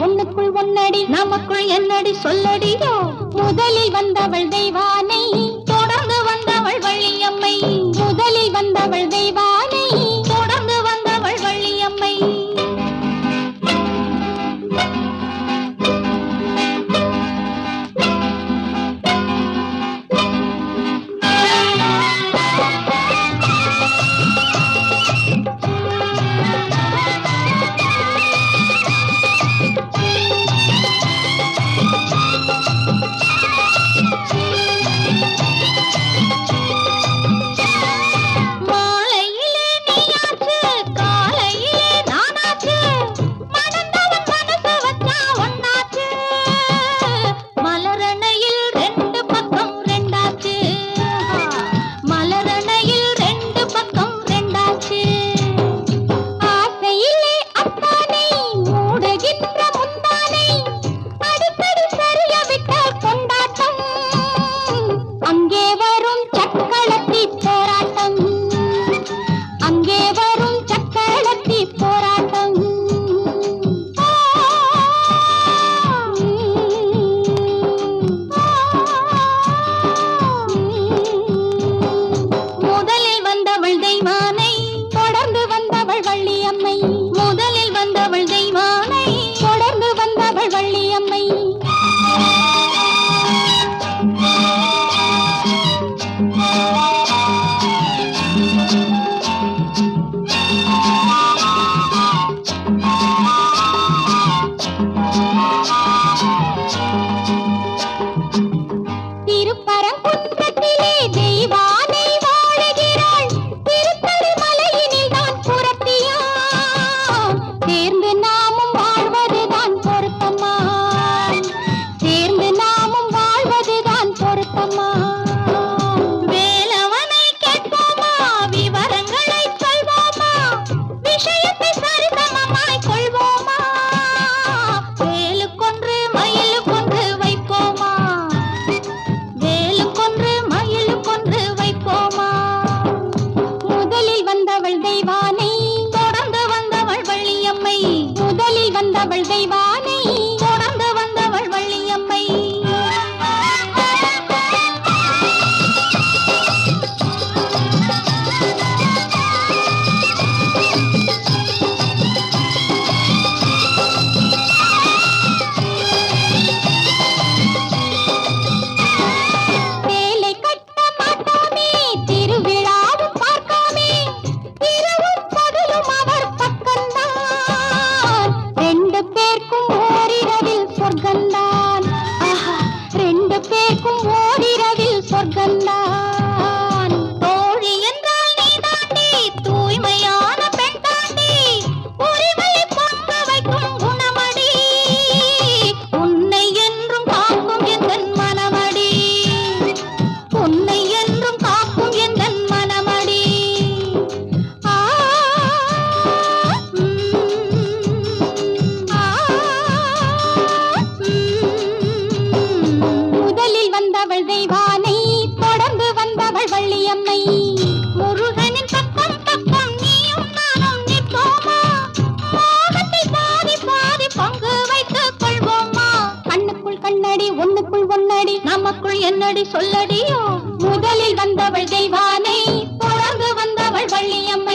ஒன்னுக்குள் ஒன்னடி நமக்குள் என்னடி சொல்லடியோ? முதலில் வந்தவள் தெய்வானை. வந்தவள் தெய்வானை உன்னுக்குள் ஒன்னடி நமக்குள் என்னடி சொல்லடியோ? முதலில் வந்தவள் தெய்வானை தொடர்ந்து வந்தவள் வள்ளியம்மா